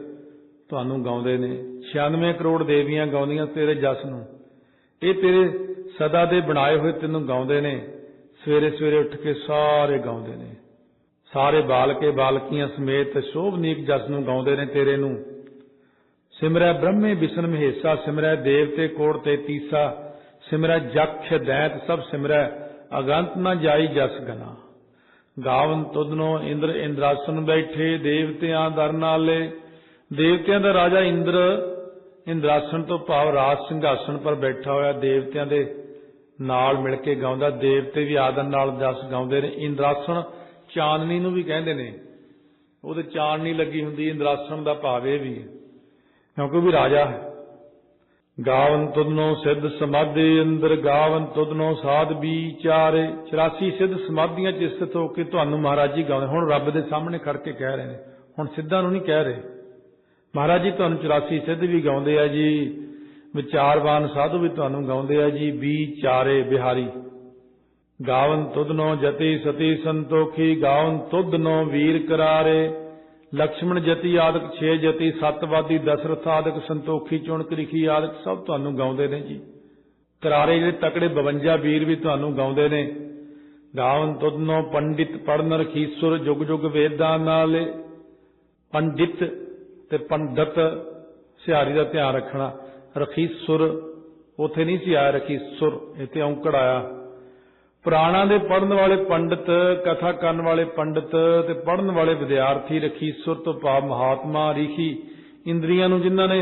Speaker 1: ਤੁਹਾਨੂੰ ਗਾਉਂਦੇ ਨੇ। 96 ਕਰੋੜ ਦੇਵੀਆਂ ਗਾਉਂਦੀਆਂ ਤੇਰੇ ਜਸ ਨੂੰ। ਇਹ ਤੇਰੇ ਸਦਾ ਦੇ ਬਣਾਏ ਹੋਏ ਤੈਨੂੰ ਗਾਉਂਦੇ ਨੇ। ਸਵੇਰੇ ਸਵੇਰੇ ਉੱਠ ਕੇ ਸਾਰੇ ਗਾਉਂਦੇ ਨੇ। ਸਾਰੇ ਬਾਲਕੇ ਬਾਲਕੀਆਂ ਸਮੇਤ ਸ਼ੋਭਨੀਕ ਜਸ ਨੂੰ ਗਾਉਂਦੇ ਨੇ ਤੇਰੇ ਨੂੰ। ਸਿਮਰੈ ਬ੍ਰਹਮੇ ਵਿਸ਼ਨ ਮਹੇਸਾ, ਸਿਮਰੈ ਦੇਵਤੇ ਕੋੜ ਤੇ ਤੀਸਾ, ਸਿਮਰੈ ਜਖ ਦੈਤ ਸਭ ਸਿਮਰੈ। ਅਗੰਤ ਨਾ ਜਾਈ ਜਸ ਗਨਾ ਗਾਵਨ ਤੁਧਨੋ ਇੰਦਰ ਇੰਦਰਾਸਨ ਬੈਠੇ, ਦੇਵਤਿਆਂ ਦਰ ਨਾਲੇ। ਦੇਵਤਿਆਂ ਦਾ ਰਾਜਾ ਇੰਦਰ, ਇੰਦਰਾਸਨ ਤੋਂ ਭਾਵ ਰਾਜ ਸਿੰਘਾਸਨ ਪਰ ਬੈਠਾ ਹੋਇਆ। ਦੇਵਤਿਆਂ ਦੇ ਨਾਲ ਮਿਲ ਕੇ ਗਾਉਂਦਾ। ਦੇਵਤੇ ਵੀ ਆਦਰ ਨਾਲ ਜਸ ਗਾਉਂਦੇ ਨੇ। ਇੰਦਰਾਸਨ ਚਾਨਣੀ ਨੂੰ ਵੀ ਕਹਿੰਦੇ ਨੇ। ਉਹਦੇ ਚਾਨਣੀ ਲੱਗੀ ਹੁੰਦੀ, ਇੰਦਰਾਸਨ ਦਾ ਭਾਵ ਇਹ ਵੀ ਹੈ। ਕਿਉਂਕਿ ਉਹ ਵੀ ਰਾਜਾ ਹੈ। ਗਾਵਨ ਤੁਧਨੋ ਸਿੱਧ ਸਮਾਧੀ ਅੰਦਰ ਗਾਵਨ ਤੁਧਨੋ ਸਾਧ ਵਿਚਾਰੇ। 84 ਸਿੱਧ ਸਮਾਧੀਆਂ ਚ ਸਥਿਤ ਹੋ ਕੇ ਤੁਹਾਨੂੰ ਮਹਾਰਾਜ ਜੀ ਗਾਉਂਦੇ। ਹੁਣ ਰੱਬ ਦੇ ਸਾਹਮਣੇ ਖੜ ਕੇ ਕਹਿ ਰਹੇ ਨੇ। ਹੁਣ ਸਿੱਧਾਂ ਨੂੰ ਨਹੀਂ ਕਹਿ ਰਹੇ। ਮਹਾਰਾਜ ਜੀ, ਤੁਹਾਨੂੰ 84 ਸਿੱਧ ਵੀ ਗਾਉਂਦੇ ਆ ਜੀ। ਵਿਚਾਰਵਾਨ ਸਾਧੂ ਵੀ ਤੁਹਾਨੂੰ ਗਾਉਂਦੇ ਆ ਜੀ। ਵਿਚਾਰੇ ਬਿਹਾਰੀ। ਗਾਵਨ ਤੁਧਨੋ ਜਤੀ ਸਤੀ ਸੰਤੋਖੀ, ਗਾਵਨ ਤੁਧਨੋ ਵੀਰ ਕਰਾਰੇ। ਲక్ష్ਮਣ ਜਤੀ ਆਦਿਕ, ਛੇ ਜਤੀ, ਸਤਵਾਦੀ, ਦਸ਼ਰਥ ਆਦਿਕ, ਸੰਤੋਖੀ ਚੁਣਕ ਲਿਖੀ ਆਦਿਕ ਸਭ ਤੁਹਾਨੂੰ ਗਾਉਂਦੇ ਨੇ ਜੀ। ਕਰਾਰੇ ਜਿਹੜੇ ਤਕੜੇ 52 ਵੀਰ ਵੀ ਤੁਹਾਨੂੰ ਗਾਉਂਦੇ ਨੇ। ਗਾਵਨ ਤੁਧਨੋ ਪੰਡਿਤ ਪੜਨ ਰਖੀਸੁਰ ਜੁਗ ਜੁਗ ਵੇਦਾਂ ਨਾਲ। ਪੰਡਿਤ ਤੇ ਪੰਡਤ ਸਿਹਾਰੀ ਦਾ ਧਿਆਨ ਰੱਖਣਾ। ਰਖੀਸੁਰ, ਉਥੇ ਨਹੀਂ ਸੀ ਆਇਆ ਰਖੀਸੁਰ, ਇੱਥੇ ਔਂਕੜ ਆਇਆ। ਪੁਰਾਣਾ ਦੇ ਪੜਨ ਵਾਲੇ ਪੰਡਿਤ, ਕਥਾ ਕਰਨ ਵਾਲੇ ਪੰਡਿਤ ਤੇ ਪੜਨ ਵਾਲੇ ਵਿਦਿਆਰਥੀ ਰਖੀਸੁਰ ਤੋਂ ਭਾਵ ਮਹਾਤਮਾ ਰਿਖੀ ਇੰਦਰੀਆਂ ਨੂੰ ਜਿਨ੍ਹਾਂ ਨੇ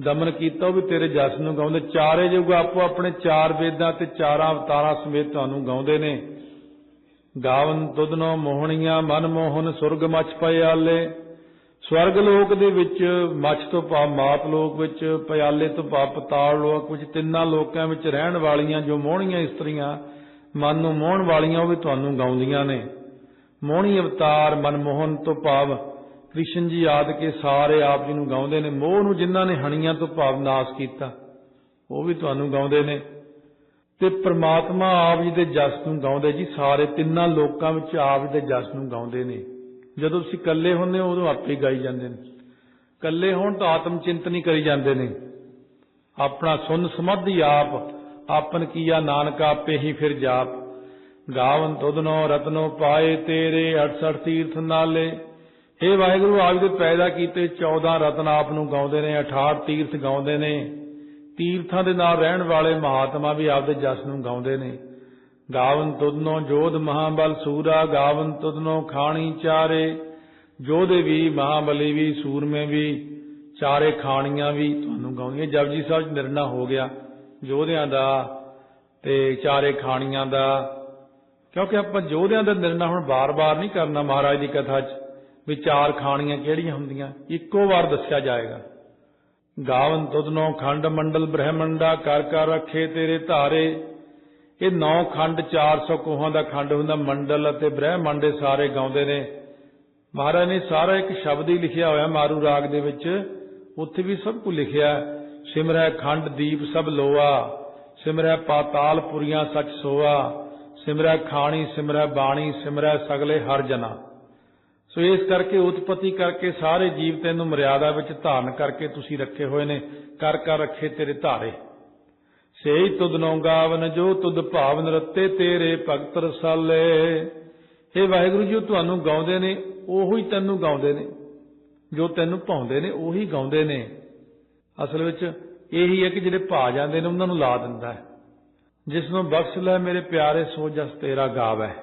Speaker 1: ਦਮਨ ਕੀਤਾ, ਉਹ ਵੀ ਤੇਰੇ ਜਸ ਨੂੰ ਗਾਉਂਦੇ। ਚਾਰੇ ਯੁਗ ਆਪੋ ਆਪਣੇ ਚਾਰ ਵੇਦਾਂ ਤੇ ਚਾਰਾਂ ਅਵਤਾਰਾਂ ਸਮੇਤ ਤੁਹਾਨੂੰ ਗਾਉਂਦੇ ਨੇ। ਗਾਵਨ ਤੁਧਨੋ ਮੋਹਣੀਆਂ, ਮਨ ਮੋਹਨ ਸੁਰਗ ਮਛ ਪਿਆਲੇ ਸਵਰਗ ਲੋਕ ਦੇ ਵਿੱਚ ਮੱਛ ਤੋਂ ਭਾਵ ਮਾਤ ਲੋਕ ਵਿੱਚ ਪਿਆਲੇ ਤੋਂ ਭਾਵ ਪਤਾਲ ਲੋਕ ਵਿੱਚ, ਤਿੰਨਾਂ ਲੋਕਾਂ ਵਿੱਚ ਰਹਿਣ ਵਾਲੀਆਂ ਜੋ ਮੋਹਣੀਆਂ ਇਸਤਰੀਆਂ ਮਨ ਨੂੰ ਮੋਹਣ ਵਾਲੀਆਂ ਉਹ ਵੀ ਤੁਹਾਨੂੰ ਗਾਉਂਦੀਆਂ ਨੇ। ਮੋਹਣੀ ਅਵਤਾਰ ਮਨਮੋਹਨ ਤੋਂ ਭਾਵ ਕ੍ਰਿਸ਼ਨ ਜੀ ਆਦ ਕੇ ਸਾਰੇ ਆਪ ਜੀ ਨੂੰ ਗਾਉਂਦੇ ਨੇ। ਮੋਹ ਨੂੰ ਜਿਨ੍ਹਾਂ ਨੇ ਹਣੀਆਂ ਤੋਂ ਭਾਵ ਨਾਸ ਕੀਤਾ, ਉਹ ਵੀ ਤੁਹਾਨੂੰ ਗਾਉਂਦੇ ਨੇ। ਤੇ ਪ੍ਰਮਾਤਮਾ ਆਪ ਜੀ ਦੇ ਜਸ ਨੂੰ ਗਾਉਂਦੇ ਜੀ ਸਾਰੇ ਤਿੰਨਾਂ ਲੋਕਾਂ ਵਿੱਚ ਆਪ ਜੀ ਦੇ ਜਸ ਨੂੰ ਗਾਉਂਦੇ ਨੇ। ਜਦੋਂ ਤੁਸੀਂ ਇਕੱਲੇ ਹੁੰਦੇ ਹੋ, ਉਦੋਂ ਆਪੇ ਗਾਈ ਜਾਂਦੇ ਨੇ। ਇਕੱਲੇ ਹੋਣ ਤਾਂ ਆਤਮ ਚਿੰਤਨ ਹੀ ਕਰੀ ਜਾਂਦੇ ਨੇ। ਆਪਣਾ ਸੁਨ ਸਮਾਧੀ ਆਪ ਆਪਨ ਕੀਆ ਨਾਨਕ ਆਪੇ ਹੀ ਫਿਰ ਜਾਪ। ਗਾਵਨ ਤੁਧਨੋ ਰਤਨੋ ਪਾਏ ਤੇਰੇ 68 ਤੀਰਥ ਨਾਲੇ। हे ਵਾਹਿਗੁਰੂ, ਆਪ ਦੇ ਪੈਦਾ ਕੀਤੇ 14 ਰਤਨ ਆਪ ਨੂੰ ਗਾਉਂਦੇ ਨੇ 68 ਤੀਰਥ ਗਾਉਂਦੇ ਨੇ। ਤੀਰਥਾਂ ਦੇ ਨਾਲ ਰਹਿਣ ਵਾਲੇ ਮਹਾਤਮਾ ਵੀ ਆਪ ਦੇ ਜਸ ਨੂੰ ਗਾਉਂਦੇ ਨੇ। ਗਾਵਨ ਤੁਧਨੋ ਜੋਧ ਮਹਾਬਲ ਸੂਰਾ, ਗਾਵਨ ਤੁਧਨੋ ਖਾਣੀ ਚਾਰੇ। ਜੋਧੇ ਵੀ, ਮਹਾਬਲੀ ਵੀ, ਸੂਰਮੇ ਵੀ, ਚਾਰੇ ਖਾਣੀਆਂ ਵੀ ਤੁਹਾਨੂੰ ਗਾਉਂਦੀਆਂ। ਜਪਜੀ ਸਾਹਿਬ ਚ ਨਿਰਣਾ ਹੋ ਗਿਆ। ਯੋਧਿਆਂ ਦਾ ਤੇ ਚਾਰੇ ਖਾਣੀਆਂ ਦਾ। ਕਿਉਂਕਿ ਆਪਾਂ ਯੋਧਿਆਂ ਦਾ ਨਿਰਣਾ ਹੁਣ ਬਾਰ-ਬਾਰ ਨਹੀਂ ਕਰਨਾ ਮਹਾਰਾਜ ਦੀ ਕਥਾ 'ਚ, ਵੀ ਚਾਰ ਖਾਣੀਆਂ ਕਿਹੜੀਆਂ ਹੁੰਦੀਆਂ? ਇੱਕੋ ਵਾਰ ਦੱਸਿਆ ਜਾਏਗਾ। ਗਾਵਨ ਤੁਧਨੋ ਖੰਡ ਮੰਡਲ ਬ੍ਰਹਮੰਡਾ, ਕਰ ਕਰ ਰੱਖੇ ਤੇਰੇ ਧਾਰੇ। ਇਹ ਨੌ ਖੰਡ 400 ਕੋਹਾਂ ਦਾ ਖੰਡ ਹੁੰਦਾ, ਮੰਡਲ ਅਤੇ ਬ੍ਰਹਮੰਡ ਸਾਰੇ ਗਾਉਂਦੇ ਨੇ। ਮਹਾਰਾਜ ਨੇ ਸਾਰਾ ਇੱਕ ਸ਼ਬਦ ਹੀ ਲਿਖਿਆ ਹੋਇਆ ਮਾਰੂ ਰਾਗ ਦੇ ਵਿੱਚ। ਉੱਥੇ ਵੀ ਸਭ ਕੁਝ ਲਿਖਿਆ। ਸਿਮਰੈ ਖੰਡ ਦੀਪ ਸਭ ਲੋਆ, ਸਿਮਰੈ ਪਾਤਾਲ ਪੁਰੀਆਂ ਸਚ ਸੋਆ, ਸਿਮਰੈ ਖਾਣੀ, ਸਿਮਰੈ ਬਾਣੀ, ਸਿਮਰੈ ਸਗਲੇ ਹਰ ਜਨਾ। ਸੋ ਇਸ ਕਰਕੇ ਉਤਪਤੀ ਕਰਕੇ ਸਾਰੇ ਜੀਵ ਤੈਨੂੰ ਮਰਿਆਦਾ ਵਿੱਚ ਧਾਰਨ ਕਰਕੇ ਤੁਸੀਂ ਰੱਖੇ ਹੋਏ ਨੇ, ਕਰ ਕਰ ਰੱਖੇ ਤੇਰੇ ਧਾਰੇ। ਸੇਈ ਤੁਧ ਨੋ ਜੋ ਤੁਧ ਭਾਵਨ ਰਤੇ ਤੇਰੇ ਭਗਤ ਰਸਾਲੇ। ਇਹ ਵਾਹਿਗੁਰੂ ਜੀ ਤੁਹਾਨੂੰ ਗਾਉਂਦੇ ਨੇ, ਉਹੀ ਤੈਨੂੰ ਗਾਉਂਦੇ ਨੇ। ਜੋ ਤੈਨੂੰ ਭਾਉਂਦੇ ਨੇ, ਉਹੀ ਗਾਉਂਦੇ ਨੇ। ਅਸਲ ਵਿੱਚ ਇਹੀ ਹੈ ਕਿ ਜਿਹੜੇ ਭਾ ਜਾਂਦੇ ਨੇ, ਉਹਨਾਂ ਨੂੰ ਲਾ ਦਿੰਦਾ ਹੈ। ਜਿਸ ਨੂੰ ਬਖਸ਼ ਲੈ ਮੇਰੇ ਪਿਆਰੇ ਸੋ ਜਸ ਤੇਰਾ ਗਾਵੈ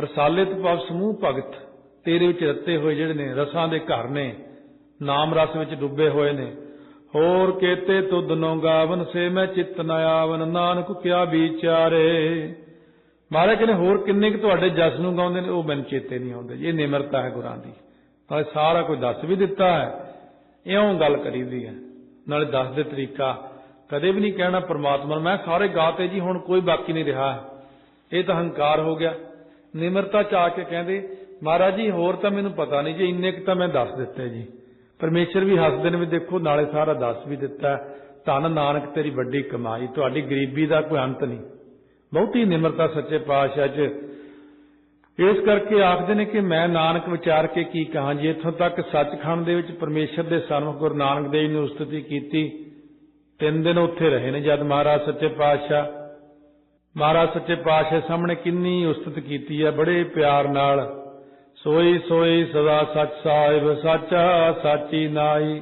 Speaker 1: ਰਸਾਲਿਤ ਪਵ ਸਮੂਹ ਭਗਤ, ਤੇਰੇ ਵਿੱਚ ਰੱਤੇ ਹੋਏ ਜਿਹੜੇ ਨੇ, ਰਸਾਂ ਦੇ ਘਰ ਨੇ, ਨਾਮ ਰਸ ਵਿੱਚ ਡੁੱਬੇ ਹੋਏ ਨੇ। ਹੋਰ ਕੇਤੇ ਤੁਧ ਨੋ ਗਾਵਨ ਸੇ ਮੈਂ ਚਿੱਤ ਨ ਆਵਨ, ਨਾਨਕ ਕਿਆ ਵਿਚਾਰੇ। ਮਹਾਰਾਜ ਕਹਿੰਦੇ, ਹੋਰ ਕਿੰਨੇ ਕਿ ਤੁਹਾਡੇ ਜਸ ਨੂੰ ਗਾਉਂਦੇ ਨੇ? ਉਹ ਮੈਨੂੰ ਚੇਤੇ ਨਹੀਂ ਆਉਂਦੇ। ਇਹ ਨਿਮਰਤਾ ਹੈ ਗੁਰਾਂ ਦੀ। ਤਾਂ ਸਾਰਾ ਕੁਝ ਦੱਸ ਵੀ ਦਿੱਤਾ ਹੈ। ਇਉਂ ਗੱਲ ਕਰੀਦੀ ਹੈ। ਨਾਲੇ ਦੱਸ ਦੇ ਤਰੀਕਾ। ਕਦੇ ਵੀ ਨਹੀਂ ਕਹਿਣਾ ਪ੍ਰਮਾਤਮਾ ਨੂੰ, ਮੈਂ ਸਾਰੇ ਗਾਤੇ ਜੀ, ਹੁਣ ਕੋਈ ਬਾਕੀ ਨਹੀਂ ਰਿਹਾ। ਇਹ ਤਾਂ ਹੰਕਾਰ ਹੋ ਗਿਆ। ਨਿਮਰਤਾ ਚ ਆ ਕੇ ਕਹਿੰਦੇ, ਮਹਾਰਾਜ ਜੀ, ਹੋਰ ਤਾਂ ਮੈਨੂੰ ਪਤਾ ਨਹੀਂ ਜੀ ਇੰਨੇ ਕੁ ਤਾਂ ਮੈਂ ਦੱਸ ਦਿੱਤੇ ਜੀ। ਪਰਮੇਸ਼ਰ ਵੀ ਹੱਸਦੇ ਨੇ ਵੀ ਦੇਖੋ, ਨਾਲੇ ਸਾਰਾ ਦੱਸ ਵੀ ਦਿੱਤਾ। ਧਨ ਨਾਨਕ, ਤੇਰੀ ਵੱਡੀ ਕਮਾਈ, ਤੁਹਾਡੀ ਗਰੀਬੀ ਦਾ ਕੋਈ ਅੰਤ ਨਹੀਂ। ਬਹੁਤੀ ਨਿਮਰਤਾ ਸੱਚੇ ਪਾਤਸ਼ਾਹ 'ਚ ਇਸ ਕਰਕੇ ਆਖਦੇ ਨੇ ਕਿ ਮੈਂ ਨਾਨਕ ਵਿਚਾਰ ਕੇ ਕੀ ਕਹਾਂ? ਜੀ ਇੱਥੋਂ ਤੱਕ ਸੱਚਖੰਡ ਦੇ ਵਿੱਚ ਪਰਮੇਸ਼ਰ ਦੇ ਸਨਮੁਖ ਗੁਰੂ ਨਾਨਕ ਦੇਵ ਨੇ ਉਸਤਤੀ ਕੀਤੀ, ਤਿੰਨ ਦਿਨ ਉੱਥੇ ਰਹੇ ਨੇ ਜਦ ਮਹਾਰਾਜ ਸੱਚੇ ਪਾਤਸ਼ਾਹ, ਮਹਾਰਾਜ ਸੱਚੇ ਪਾਤਸ਼ਾਹ ਸਾਹਮਣੇ ਕਿੰਨੀ ਉਸਤਤ ਕੀਤੀ ਹੈ, ਬੜੇ ਪਿਆਰ ਨਾਲ, ਸੋਈ ਸੋਈ ਸਦਾ ਸੱਚ ਸਾਹਿਬ, ਸਾਚਾ ਸਾਚੀ ਨਾਈ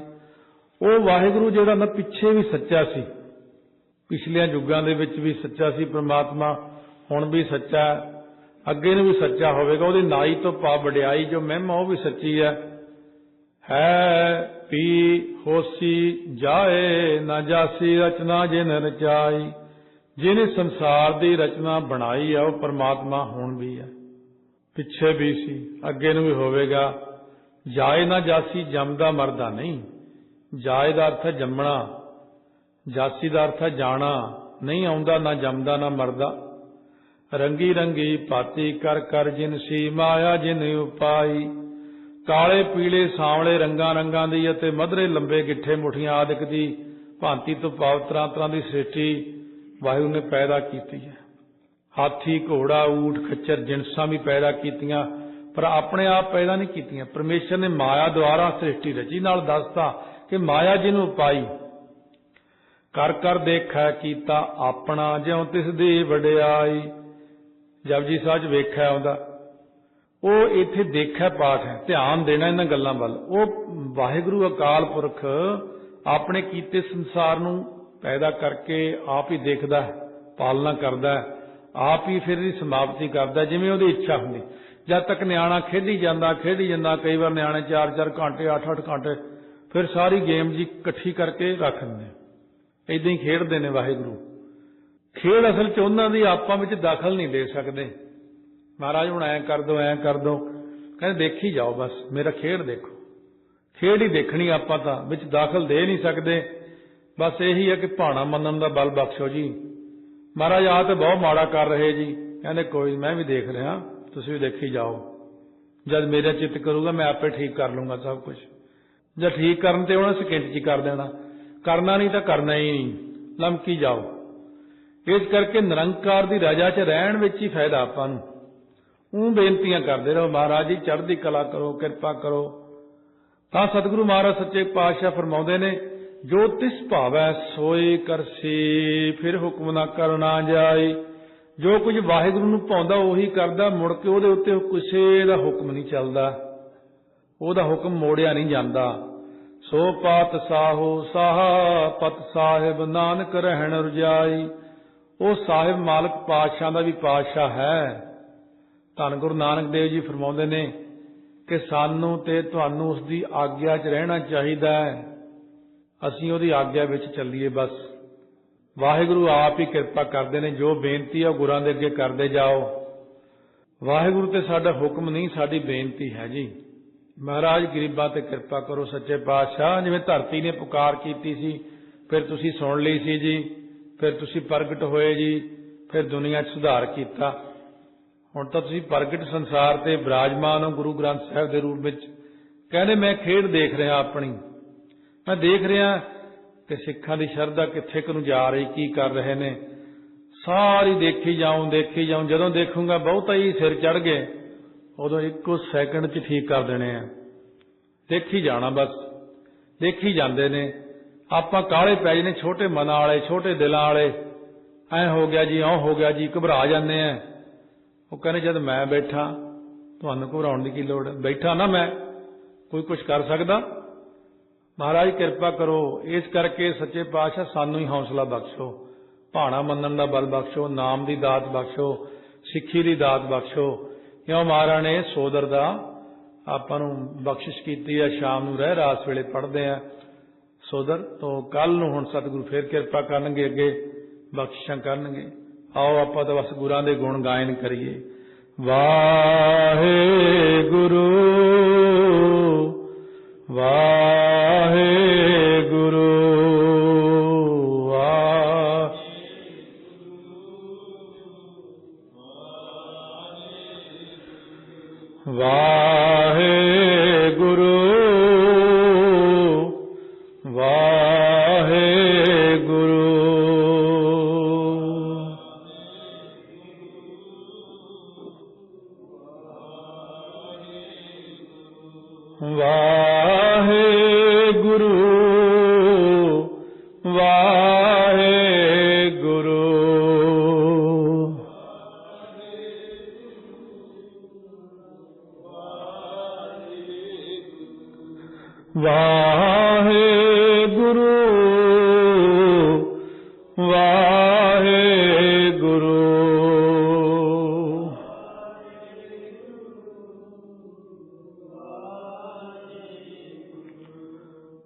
Speaker 1: ਉਹ ਵਾਹਿਗੁਰੂ ਜਿਹੜਾ ਨਾ ਪਿੱਛੇ ਵੀ ਸੱਚਾ ਸੀ, ਪਿਛਲੀਆਂ ਯੁੱਗਾਂ ਦੇ ਵਿੱਚ ਵੀ ਸੱਚਾ ਸੀ, ਪ੍ਰਮਾਤਮਾ ਹੁਣ ਵੀ ਸੱਚਾ ਅੱਗੇ ਨੂੰ ਵੀ ਸੱਚਾ ਹੋਵੇਗਾ, ਉਹਦੀ ਨਾਈ ਤੋਂ ਪਾ ਵਡਿਆਈ ਜੋ ਮਹਿਮਾ, ਉਹ ਵੀ ਸੱਚੀ ਹੈ। ਹੈ ਪੀ ਹੋਸੀ ਜਾਏ, ਨਾ ਜਾਸੀ ਰਚਨਾ ਜਿਨ ਰਚਾਈ। ਜਿਹਨੇ ਸੰਸਾਰ ਦੀ ਰਚਨਾ ਬਣਾਈ ਆ, ਉਹ ਪਰਮਾਤਮਾ ਹੁਣ ਵੀ ਹੈ। ਪਿੱਛੇ ਵੀ ਸੀ, ਅੱਗੇ ਨੂੰ ਵੀ ਹੋਵੇਗਾ। ਜਾਏ ਨਾ ਜਾਸੀ, ਜੰਮਦਾ ਮਰਦਾ ਨਹੀਂ। ਜਾਏ ਦਾ ਅਰਥ ਹੈ ਜੰਮਣਾ। ਜਾਸੀ ਦਾ ਅਰਥ ਹੈ ਜਾਣਾ। ਨਹੀਂ ਆਉਂਦਾ, ਨਾ ਜੰਮਦਾ, ਨਾ ਮਰਦਾ। ਰੰਗੀ ਰੰਗੀ ਪਾਤੀ ਕਰ ਕਰ ਜਿਨ ਸੀ ਮਾਇਆ ਜਿਨ ਉਪਾਈ। ਕਾਲੇ ਪੀਲੇ ਸਾਵਲੇ ਰੰਗਾਂ ਰੰਗਾਂ ਦੀ ਅਤੇ ਮਧਰੇ ਲੰਬੇ ਗਿੱਠੇ ਮੁਠੀਆਂ ਆਦਿਕ ਦੀ ਭਾਂਤੀ ਤੋਂ ਭਾਵ ਤਰ੍ਹਾਂ ਤਰ੍ਹਾਂ ਦੀ ਸ੍ਰਿਸ਼ਟੀ ਵਾਹਿਗੁਰੂ ਨੇ ਪੈਦਾ ਕੀਤੀ ਹੈ। ਹਾਥੀ, ਘੋੜਾ, ਊਠ, ਖੱਚਰ ਜਿਨਸਾਂ ਵੀ ਪੈਦਾ ਕੀਤੀਆਂ, ਪਰ ਆਪਣੇ ਆਪ ਪੈਦਾ ਨਹੀਂ ਕੀਤੀਆਂ। ਪਰਮੇਸ਼ਰ ਨੇ ਮਾਇਆ ਦੁਆਰਾ ਸ੍ਰਿਸ਼ਟੀ ਰਚੀ। ਨਾਲ ਦੱਸਤਾ ਕਿ ਮਾਇਆ ਜਿਹਨੂੰ ਪਾਈ ਕਰ ਕਰ ਦੇਖੈ ਕੀਤਾ ਆਪਣਾ, ਜਿਉ ਤਿਸ ਦੀ ਵਡਿਆਈ। ਜਪਜੀ ਸਾਹਿਬ ਵੇਖਿਆ ਆਉਂਦਾ ਉਹ ਇੱਥੇ ਦੇਖਿਆ ਪਾਠ ਹੈ, ਧਿਆਨ ਦੇਣਾ ਇਹਨਾਂ ਗੱਲਾਂ ਵੱਲ। ਉਹ ਵਾਹਿਗੁਰੂ ਅਕਾਲ ਪੁਰਖ ਆਪਣੇ ਕੀਤੇ ਸੰਸਾਰ ਨੂੰ ਪੈਦਾ ਕਰਕੇ ਆਪ ਹੀ ਦੇਖਦਾ ਪਾਲਣਾ ਕਰਦਾ ਆਪ ਹੀ ਫਿਰ ਇਹਦੀ ਸਮਾਪਤੀ ਕਰਦਾ ਜਿਵੇਂ ਉਹਦੀ ਇੱਛਾ ਹੁੰਦੀ। ਜਦ ਤੱਕ ਨਿਆਣਾ ਖੇਡੀ ਜਾਂਦਾ ਖੇਡੀ ਜਾਂਦਾ, ਕਈ ਵਾਰ ਨਿਆਣੇ 4-4 ਘੰਟੇ 8-8 ਘੰਟੇ, ਫਿਰ ਸਾਰੀ ਗੇਮ ਜੀ ਇਕੱਠੀ ਕਰਕੇ ਰੱਖ ਦਿੰਦੇ ਇਦਾਂ ਹੀ ਖੇਡਦੇ ਨੇ ਵਾਹਿਗੁਰੂ। ਖੇਡ ਅਸਲ ਚ ਉਹਨਾਂ ਦੀ ਆਪਾਂ ਵਿੱਚ ਦਖਲ ਨਹੀਂ ਦੇ ਸਕਦੇ। ਮਹਾਰਾਜ ਹੁਣ ਐਂ ਕਰ ਦੋ, ਐਂ ਕਰ ਦੋ। ਕਹਿੰਦੇ ਦੇਖੀ ਜਾਓ ਬਸ, ਮੇਰਾ ਖੇਡ ਦੇਖੋ। ਖੇਡ ਹੀ ਦੇਖਣੀ ਆਪਾਂ ਤਾਂ, ਵਿੱਚ ਦਾਖਲ ਦੇ ਨਹੀਂ ਸਕਦੇ। ਬਸ ਇਹੀ ਹੈ ਕਿ ਭਾਣਾ ਮੰਨਣ ਦਾ ਬਲ ਬਖਸ਼ੋ ਜੀ। ਮਹਾਰਾਜ ਆ ਤੇ ਬਹੁਤ ਮਾੜਾ ਕਰ ਰਹੇ ਜੀ। ਕਹਿੰਦੇ ਕੋਈ ਮੈਂ ਵੀ ਦੇਖ ਰਿਹਾ, ਤੁਸੀਂ ਵੀ ਦੇਖੀ ਜਾਓ। ਜਦ ਮੇਰਾ ਚਿੱਤ ਕਰੂਗਾ, ਮੈਂ ਆਪੇ ਠੀਕ ਕਰ ਲੂੰਗਾ ਸਭ ਕੁਝ ਜਦ ਠੀਕ ਕਰਨ ਤੇ ਉਹਨਾਂ ਸਕਿੰਟ 'ਚ ਕਰ ਦੇਣਾ। ਕਰਨਾ ਨਹੀਂ ਤਾਂ ਕਰਨਾ ਹੀ ਨਹੀਂ। ਲਮਕੀ ਜਾਓ। ਇਸ ਕਰਕੇ ਨਿਰੰਕਾਰ ਦੀ ਰਾਜਾ 'ਚ ਰਹਿਣ ਵਿੱਚ ਹੀ ਫਾਇਦਾ ਆਪਾਂ ਨੂੰ। ਉਹ ਬੇਨਤੀਆਂ ਕਰਦੇ ਰਹੋ, ਮਹਾਰਾਜ ਜੀ, ਚੜ੍ਹਦੀ ਕਲਾ ਕਰੋ, ਕਿਰਪਾ ਕਰੋ। ਤਾਂ ਸਤਿਗੁਰੂ ਮਹਾਰਾਜ ਸੱਚੇ ਪਾਤਸ਼ਾਹ ਫਰਮਾਉਂਦੇ ਨੇ, ਜੋ ਤਿਸ ਭਾਵੈ ਸੋਈ ਕਰਸੀ, ਫਿਰ ਹੁਕਮ ਨਾ ਕਰਨਾ ਜਾਏ। ਜੋ ਕੁਝ ਵਾਹਿਗੁਰੂ ਨੂੰ ਪਾਉਂਦਾ ਉਹੀ ਕਰਦਾ, ਮੁੜ ਕੇ ਉਹਦੇ ਉੱਤੇ ਕਿਸੇ ਦਾ ਹੁਕਮ ਨਹੀਂ ਚੱਲਦਾ। ਉਹਦਾ ਹੁਕਮ ਮੋੜਿਆ ਨਹੀਂ ਜਾਂਦਾ। ਸੋ ਪਾਤ ਸਾਹੋ ਸਾਹਾ, ਪਤ ਸਾਹਿਬ ਨਾਨਕ ਰਹਿਣ ਰਜਾਈ। ਉਹ ਸਾਹਿਬ ਮਾਲਕ ਪਾਤਸ਼ਾਹ ਦਾ ਵੀ ਪਾਤਸ਼ਾਹ ਹੈ। ਧੰਨ ਗੁਰੂ ਨਾਨਕ ਦੇਵ ਜੀ ਫਰਮਾਉਂਦੇ ਨੇ ਕਿ ਸਾਨੂੰ ਤੇ ਤੁਹਾਨੂੰ ਉਸ ਦੀ ਆਗਿਆ 'ਚ ਰਹਿਣਾ ਚਾਹੀਦਾ ਹੈ। ਅਸੀਂ ਉਹਦੀ ਆਗਿਆ ਵਿੱਚ ਚੱਲੀਏ ਬਸ। ਵਾਹਿਗੁਰੂ ਆਪ ਹੀ ਕਿਰਪਾ ਕਰਦੇ ਨੇ, ਜੋ ਬੇਨਤੀ ਹੈ ਉਹ ਗੁਰਾਂ ਦੇ ਅੱਗੇ ਕਰਦੇ ਜਾਓ। ਵਾਹਿਗੁਰੂ ਤੇ ਸਾਡਾ ਹੁਕਮ ਨਹੀਂ, ਸਾਡੀ ਬੇਨਤੀ ਹੈ ਜੀ। ਮਹਾਰਾਜ ਗਰੀਬਾਂ ਤੇ ਕਿਰਪਾ ਕਰੋ, ਸੱਚੇ ਪਾਤਸ਼ਾਹ। ਜਿਵੇਂ ਧਰਤੀ ਨੇ ਪੁਕਾਰ ਕੀਤੀ ਸੀ, ਫਿਰ ਤੁਸੀਂ ਸੁਣ ਲਈ ਸੀ ਜੀ। ਫਿਰ ਤੁਸੀਂ ਪ੍ਰਗਟ ਹੋਏ ਜੀ, ਫਿਰ ਦੁਨੀਆ 'ਚ ਸੁਧਾਰ ਕੀਤਾ। ਹੁਣ ਤਾਂ ਤੁਸੀਂ ਪ੍ਰਗਟ ਸੰਸਾਰ ਤੇ ਬਿਰਾਜਮਾਨ ਹੋ ਗੁਰੂ ਗ੍ਰੰਥ ਸਾਹਿਬ ਦੇ ਰੂਪ ਵਿੱਚ। ਕਹਿੰਦੇ, ਮੈਂ ਖੇਡ ਦੇਖ ਰਿਹਾ ਆਪਣੀ। ਮੈਂ ਦੇਖ ਰਿਹਾ ਕਿ ਸਿੱਖਾਂ ਦੀ ਸ਼ਰਧਾ ਕਿੱਥੇ ਕੁ ਨੂੰ ਜਾ ਰਹੀ, ਕੀ ਕਰ ਰਹੇ ਨੇ। ਸਾਰੀ ਦੇਖੀ ਜਾਉਂ ਦੇਖੀ ਜਾਉਂ ਜਦੋਂ ਦੇਖੂੰਗਾ, ਬਹੁਤਾ ਹੀ ਸਿਰ ਚੜ ਗਏ। ਉਦੋਂ ਇੱਕੋ ਸੈਕਿੰਡ 'ਚ ਠੀਕ ਕਰ ਦੇਣੇ ਆ। ਦੇਖੀ ਜਾਣਾ ਬਸ। ਦੇਖੀ ਜਾਂਦੇ ਨੇ। ਆਪਾਂ ਕਾਲੇ ਪੈ ਜਨੇ ਛੋਟੇ ਮਨਾਂ ਵਾਲੇ, ਛੋਟੇ ਦਿਲਾਂ ਵਾਲੇ। ਐ ਹੋ ਗਿਆ ਜੀ ਉਹ ਹੋ ਗਿਆ ਜੀ, ਘਬਰਾ ਜਾਂਦੇ ਆ ਉਹ ਕਹਿੰਦੇ, ਜਦ ਮੈਂ ਬੈਠਾ, ਤੁਹਾਨੂੰ ਘਬਰਾਉਣ ਦੀ ਕੀ ਲੋੜ? ਬੈਠਾ ਨਾ ਮੈਂ, ਕੋਈ ਕੁਝ ਕਰ ਸਕਦਾ? ਮਹਾਰਾਜ, ਕਿਰਪਾ ਕਰੋ, ਇਸ ਕਰਕੇ ਸੱਚੇ ਪਾਤਸ਼ਾਹ ਸਾਨੂੰ ਹੀ ਹੌਸਲਾ ਬਖਸ਼ੋ। ਭਾਣਾ ਮੰਨਣ ਦਾ ਬਲ ਬਖਸ਼ੋ, ਨਾਮ ਦੀ ਦਾਤ ਬਖਸ਼ੋ, ਸਿੱਖੀ ਦੀ ਦਾਤ ਬਖਸ਼ੋ। ਕਿਉਂ ਮਹਾਰਾਜ ਨੇ ਸੋਦਰ ਦਾ ਆਪਾਂ ਨੂੰ ਬਖਸ਼ਿਸ਼ ਕੀਤੀ ਹੈ, ਸ਼ਾਮ ਨੂੰ ਰਹਿ ਰਾਸ ਵੇਲੇ ਪੜਦੇ ਆ। ਉਧਰ ਤੋਂ ਕੱਲ ਨੂੰ ਹੁਣ ਸਤਿਗੁਰੂ ਫੇਰ ਕਿਰਪਾ ਕਰਨਗੇ ਅੱਗੇ, ਬਖਸ਼ਿਸ਼ਾਂ ਕਰਨਗੇ। ਆਓ ਆਪਾਂ ਤਾਂ ਬਸ ਗੁਰਾਂ ਦੇ ਗੁਣ ਗਾਇਨ ਕਰੀਏ। ਵਾਹਿਗੁਰੂ ਵਾਹਿਗੁਰੂ।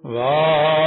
Speaker 1: Wow.